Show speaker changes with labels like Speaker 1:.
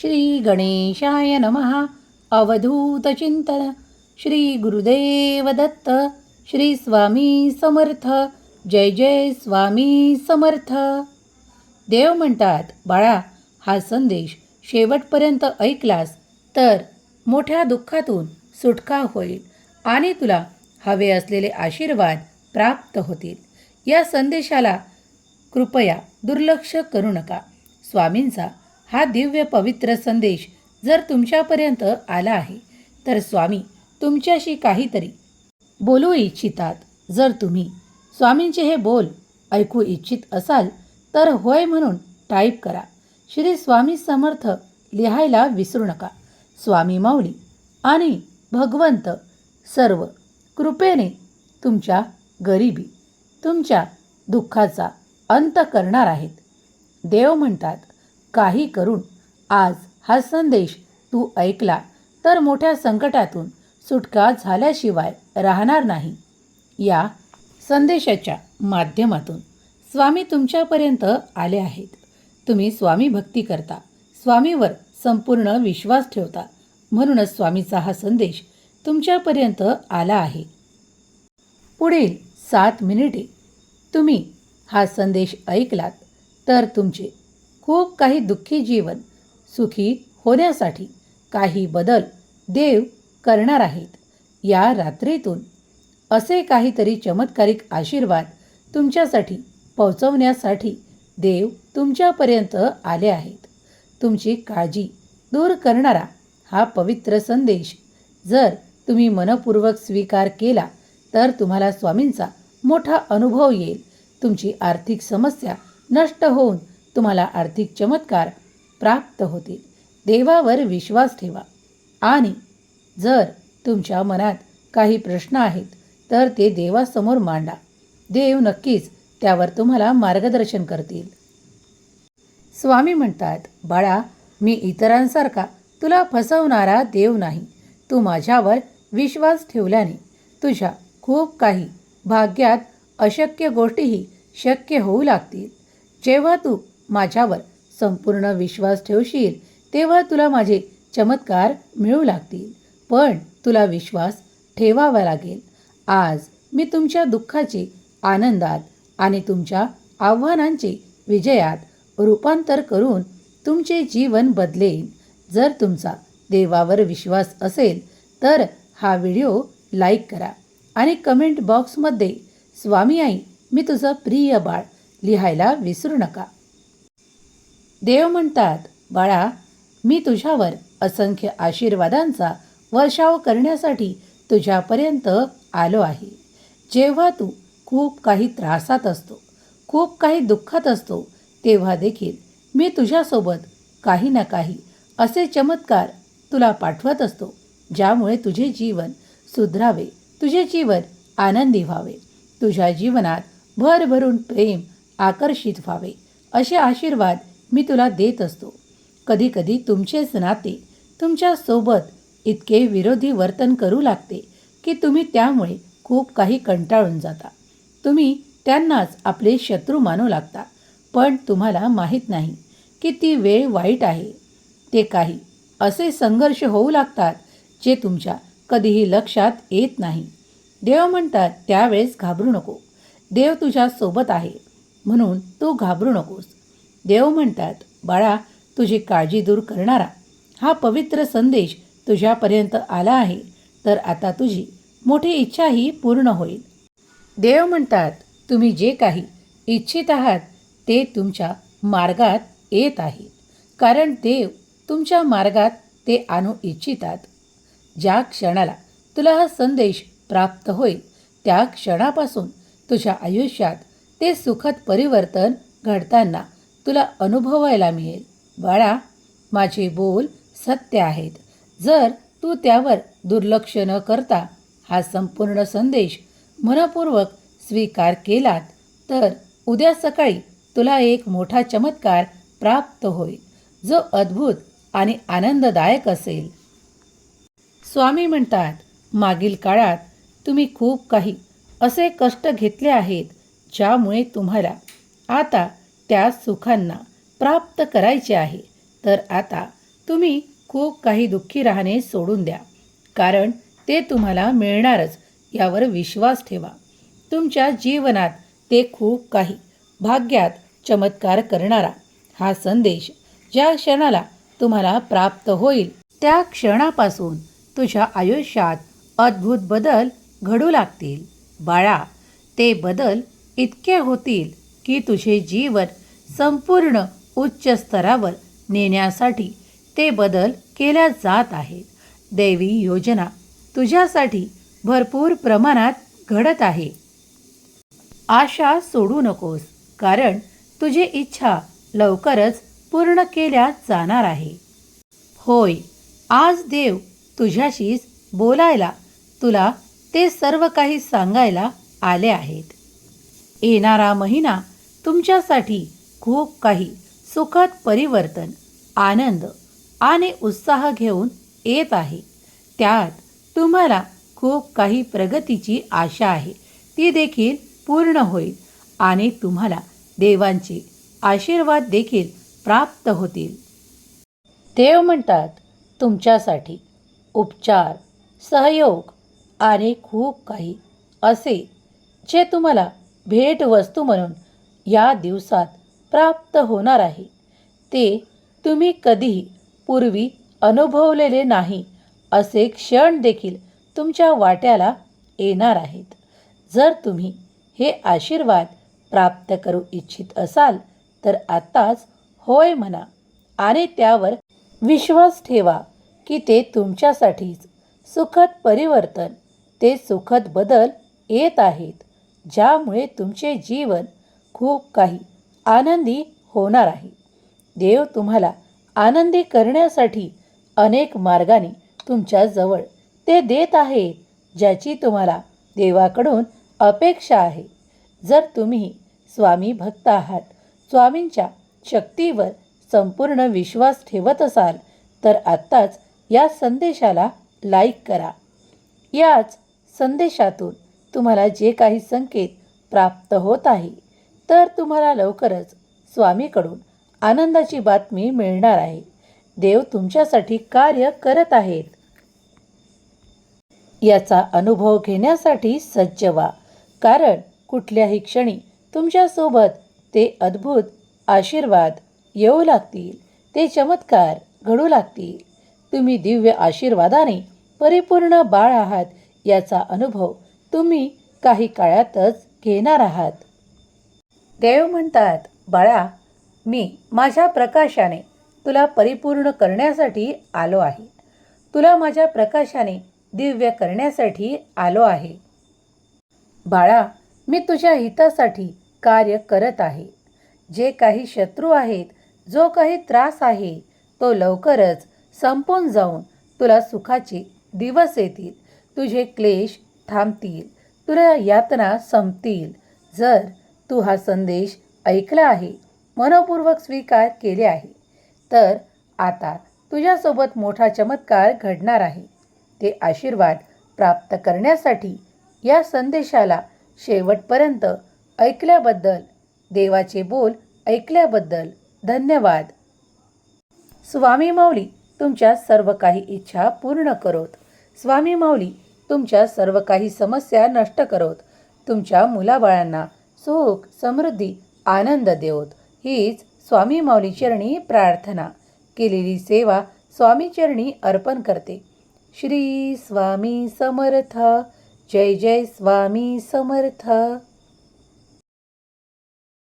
Speaker 1: श्री गणेशाय नमः अवधूतचिंतन श्री गुरुदेव दत्त. श्री स्वामी समर्थ. जय जय स्वामी समर्थ. देव म्हणतात बाळा हा संदेश शेवटपर्यंत ऐकलास तर मोठ्या दुःखातून सुटका होईल आणि तुला हवे असलेले आशीर्वाद प्राप्त होतील. या संदेशाला कृपया दुर्लक्ष करू नका. स्वामींचा हा दिव्य पवित्र संदेश जर तुमच्यापर्यंत आला आहे तर स्वामी तुमच्याशी काहीतरी बोलू इच्छितात. जर तुम्ही स्वामींचे हे बोल ऐकू इच्छित असाल तर होय म्हणून टाईप करा. श्री स्वामी समर्थ लिहायला विसरू नका. स्वामी माऊली आणि भगवंत सर्व कृपेने तुमच्या गरिबी तुमच्या दुःखाचा अंत करणार आहेत. देव म्हणतात काही करून आज हा संदेश तू ऐकला तर मोठ्या संकटातून सुटका झाल्याशिवाय राहणार नाही. या संदेशाच्या माध्यमातून स्वामी तुमच्यापर्यंत आले आहेत. तुम्ही स्वामी भक्ती करता स्वामीवर संपूर्ण विश्वास ठेवता. म्हणूनच स्वामीचा हा संदेश तुमच्यापर्यंत आला आहे. पुढील सात मिनिटे तुम्ही हा संदेश ऐकलात तर तुमचे खूप काही दुःखी जीवन सुखी होण्यासाठी काही बदल देव करणार आहेत. या रात्रीतून असे काहीतरी चमत्कारिक आशीर्वाद तुमच्यासाठी पोहोचवण्यासाठी देव तुमच्यापर्यंत आले आहेत. तुमची काळजी दूर करणारा हा पवित्र संदेश जर तुम्ही मनपूर्वक स्वीकार केला तर तुम्हाला स्वामींचा मोठा अनुभव येईल. तुमची आर्थिक समस्या नष्ट होऊन तुम्हाला आर्थिक चमत्कार प्राप्त होतील. देवावर विश्वास ठेवा. आणि जर तुमच्या मनात काही प्रश्न आहेत तर ते देवासमोर मांडा. देव नक्कीच त्यावर तुम्हाला मार्गदर्शन करतील. स्वामी म्हणतात बाळा मी इतरांसारखा तुला फसवणारा देव नाही. तू माझ्यावर विश्वास ठेवल्याने तुझ्या खूप काही भाग्यात अशक्य गोष्टीही शक्य होऊ लागतील. जेव्हा तू माझ्यावर संपूर्ण विश्वास ठेवशील तेव्हा तुला माझे चमत्कार मिळू लागतील. पण तुला विश्वास ठेवावा लागेल. आज मी तुमच्या दुःखाचे आनंदात आणि तुमच्या आव्हानांचे विजयात रूपांतर करून तुमचे जीवन बदलेन. जर तुमचा देवावर विश्वास असेल तर हा व्हिडिओ लाईक करा आणि कमेंट बॉक्समध्ये स्वामी आई मी तुझं प्रिय बाळ लिहायला विसरू नका. देव म्हणतात बाळा मी तुझ्यावर असंख्य आशीर्वादांचा वर्षाव करण्यासाठी तुझ्यापर्यंत आलो आहे. जेव्हा तू खूप काही त्रासात असतो खूप काही दुःखात असतो तेव्हा देखील मी तुझ्यासोबत काही ना काही असे चमत्कार तुला पाठवत असतो ज्यामुळे तुझे जीवन सुधरावे तुझे जीवन आनंदी व्हावे तुझ्या जीवनात भरभरून प्रेम आकर्षित व्हावे असे आशीर्वाद मी तुला देत असतो. कधीकधी तुमचेच नाते तुमच्यासोबत इतके विरोधी वर्तन करू लागते की तुम्ही त्यामुळे खूप काही कंटाळून जाता. तुम्ही त्यांनाच आपले शत्रू मानू लागता पण तुम्हाला माहीत नाही की ती वेळ वाईट आहे. ते काही असे संघर्ष होऊ लागतात जे तुमच्या कधीही लक्षात येत नाही. देव म्हणतात त्यावेळेस घाबरू नको. देव तुझ्या सोबत आहे. म्हणून तू घाबरू नकोस. देव म्हणतात बाळा तुझी काळजी दूर करणारा. हा पवित्र संदेश तुझ्यापर्यंत आला आहे तर आता तुझी मोठी इच्छाही पूर्ण होईल. देव म्हणतात तुम्ही जे काही इच्छित आहात ते तुमच्या मार्गात येत आहे. कारण देव तुमच्या मार्गात ते आणू इच्छितात. ज्या क्षणाला तुला हा संदेश प्राप्त होईल त्या क्षणापासून तुझ्या आयुष्यात ते सुखद परिवर्तन घडताना तुला अनुभवायला मिळेल. बाळा माझे बोल सत्य आहेत. जर तू त्यावर दुर्लक्ष न करता हा संपूर्ण संदेश मनपूर्वक स्वीकार केलात तर उद्या सकाळी तुला एक मोठा चमत्कार प्राप्त होईल जो अद्भुत आणि आनंददायक असेल. स्वामी म्हणतात मागील काळात तुम्ही खूप काही असे कष्ट घेतले आहेत ज्यामुळे तुम्हाला आता त्या सुखांना प्राप्त करायचे आहे. तर आता तुम्ही खूप काही दुःखी राहणे सोडून द्या. कारण ते तुम्हाला मिळणारच यावर विश्वास ठेवा. तुमच्या जीवनात ते खूप काही भाग्यात चमत्कार करणारा हा संदेश ज्या क्षणाला तुम्हाला प्राप्त होईल त्या क्षणापासून तुझ्या आयुष्यात अद्भुत बदल घडू लागतील. बाळा ते बदल इतके होतील. की तुझे जीवन संपूर्ण उच्च स्तरावर नेण्यासाठी ते बदल केल्या जात आहेत. दैवी योजना तुझ्यासाठी भरपूर प्रमाणात घडत आहे. आशा सोडू नकोस कारण तुझी इच्छा लवकरच पूर्ण केल्या जाणार आहे. होय आज देव तुझ्याशीच बोलायला तुला ते सर्व काही सांगायला आले आहेत. येणारा महिना तुमच्यासाठी खूप काही सुखद परिवर्तन आनंद आणि उत्साह घेऊन येत आहे. त्यात तुम्हाला खूप काही प्रगतीची आशा आहे. ती देखील पूर्ण होईल आणि तुम्हाला देवांचे आशीर्वाद देखील प्राप्त होतील. देव म्हणतात तुमच्यासाठी उपचार सहयोग आणि खूप काही असे जे तुम्हाला भेटवस्तू म्हणून या दिवसात प्राप्त होणार आहे. ते तुम्ही कधीही पूर्वी अनुभवलेले नाही असे क्षण देखील तुमच्या वाट्याला येणार आहेत. जर तुम्ही हे आशीर्वाद प्राप्त करू इच्छित असाल तर आत्ताच होय म्हणा आणि त्यावर विश्वास ठेवा की ते तुमच्यासाठीच सुखद परिवर्तन ते सुखद बदल येत आहेत ज्यामुळे तुमचे जीवन खूप काही आनंदी होणार आहे. देव तुम्हाला आनंदी करण्यासाठी अनेक मार्गाने तुमच्याजवळ ते देत आहे ज्याची तुम्हाला देवाकडून अपेक्षा आहे. जर तुम्ही स्वामी भक्त आहात स्वामींच्या शक्तीवर संपूर्ण विश्वास ठेवत असाल तर आत्ताच या संदेशाला लाईक करा. याच संदेशातून तुम्हाला जे काही संकेत प्राप्त होत आहे तर तुम्हाला लवकरच स्वामीकडून आनंदाची बातमी मिळणार आहे. देव तुमच्यासाठी कार्य करत आहेत. याचा अनुभव घेण्यासाठी सज्ज व्हा. कारण कुठल्याही क्षणी तुमच्यासोबत ते अद्भुत आशीर्वाद येऊ लागतील. ते चमत्कार घडू लागतील. तुम्ही दिव्य आशीर्वादाने परिपूर्ण बाळ आहात याचा अनुभव तुम्ही काही काळातच घेणार आहात. देव म्हणतात बाळा मी माझ्या प्रकाशाने तुला परिपूर्ण करण्यासाठी आलो आहे. तुला माझ्या प्रकाशाने दिव्य करण्यासाठी आलो आहे. बाळा मी तुझ्या हितासाठी कार्य करत आहे. जे काही शत्रू आहेत जो काही त्रास आहे तो लवकरच संपून जाऊन तुला सुखाचे दिवस येतील. तुझे क्लेश थांबतील. तुला यातना संपतील. जर तू हा संदेश ऐकला आहे मनपूर्वक स्वीकार केले आहे. तर आता तुझ्यासोबत मोठा चमत्कार घडणार आहे. ते आशीर्वाद प्राप्त करण्यासाठी या संदेशाला शेवटपर्यंत ऐकल्याबद्दल देवाचे बोल ऐकल्याबद्दल धन्यवाद. स्वामी माऊली तुमच्या सर्व काही इच्छा पूर्ण करोत. स्वामी माऊली तुमच्या सर्व काही समस्या नष्ट करोत. तुमच्या मुलाबाळांना सुख समृद्धी आनंद देवोत. हीच स्वामी माऊली चरणी प्रार्थना. केलेली सेवा स्वामी चरणी अर्पण करते. श्री स्वामी समर्थ. जय जय स्वामी समर्थ.